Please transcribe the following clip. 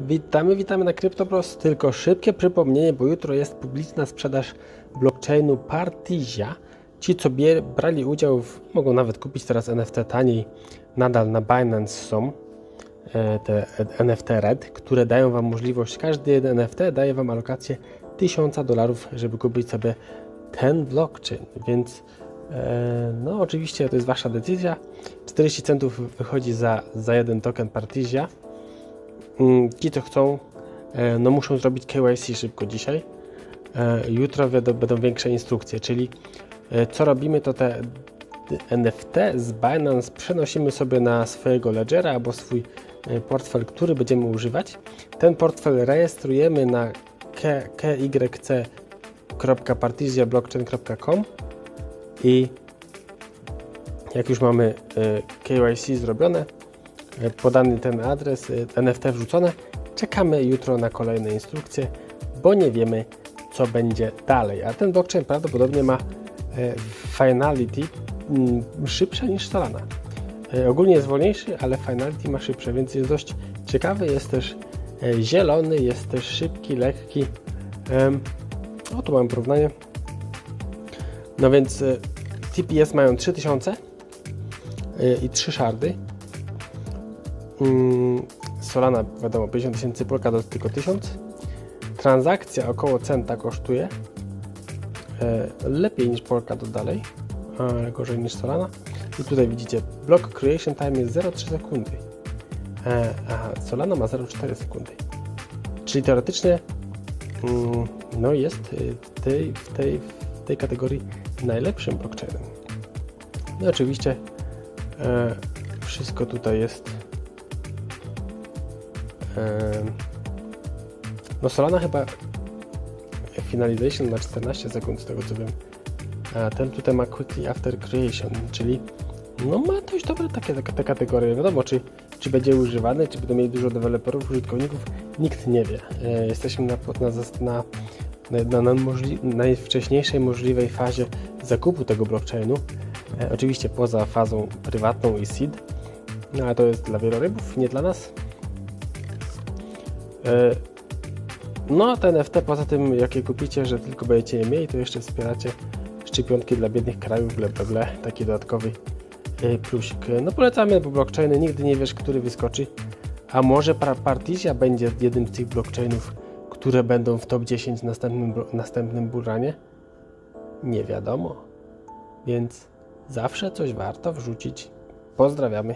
Witamy, witamy na CryptoPros. Tylko szybkie przypomnienie, bo jutro jest publiczna sprzedaż blockchainu Partizia. Ci, co brali udział, w, mogą nawet kupić teraz NFT taniej. Nadal na Binance są e, te NFT Red, które dają Wam możliwość, każdy jeden NFT daje Wam alokację 1000 dolarów, żeby kupić sobie ten blockchain. Więc e, no oczywiście to jest Wasza decyzja. 40 centów wychodzi za, za jeden token Partizia. Mm, Ci, co chcą, e, no muszą zrobić KYC szybko dzisiaj. E, Jutro będą większe instrukcje, czyli e, co robimy, to te NFT z Binance przenosimy sobie na swojego ledgera albo swój portfel, który będziemy używać. Ten portfel rejestrujemy na kyc.partizjablockchain.com i jak już mamy KYC zrobione, podany ten adres, e, NFT wrzucone, czekamy jutro na kolejne instrukcje, bo nie wiemy, co będzie dalej. A ten blockchain prawdopodobnie ma e, finality mm, szybsze niż Solana. E, Ogólnie jest wolniejszy, ale finality ma szybsze, więc jest dość ciekawy. Jest też zielony, jest też szybki, lekki. O, tu mam porównanie. No więc TPS mają 3000 e, i 3 szardy. Mm, Solana, wiadomo, 50 tysięcy, Polkadot tylko 1000. Transakcja około centa kosztuje. E, lepiej niż Polkadot dalej, ale gorzej niż Solana. I tutaj widzicie, block creation time jest 0,3 sekundy. E, a Solana ma 0,4 sekundy. Czyli teoretycznie mm, no jest y, tej, w, tej, w tej kategorii najlepszym blockchainem. No oczywiście e, wszystko tutaj jest no Solana chyba finalization na 14 sekund z tego co wiem a ten tutaj ma quickly after creation czyli no ma dość dobre takie, te kategorie wiadomo czy, czy będzie używany czy będą mieli dużo deweloperów, użytkowników nikt nie wie e, jesteśmy na, na, na na, na możli- najwcześniejszej możliwej fazie zakupu tego blockchainu. E, oczywiście poza fazą prywatną i seed, no ale to jest dla wielorybów, nie dla nas. E, no a te NFT poza tym, jakie kupicie, że tylko będziecie je mieli, to jeszcze wspieracie szczepionki dla biednych krajów, ble, ble, ble, taki dodatkowy e, plusik. No polecamy, bo blockchainy nigdy nie wiesz, który wyskoczy. A może Par- Partizia będzie jednym z tych blockchainów, które będą w top 10 w następnym, następnym buranie? Nie wiadomo. Więc zawsze coś warto wrzucić. Pozdrawiamy.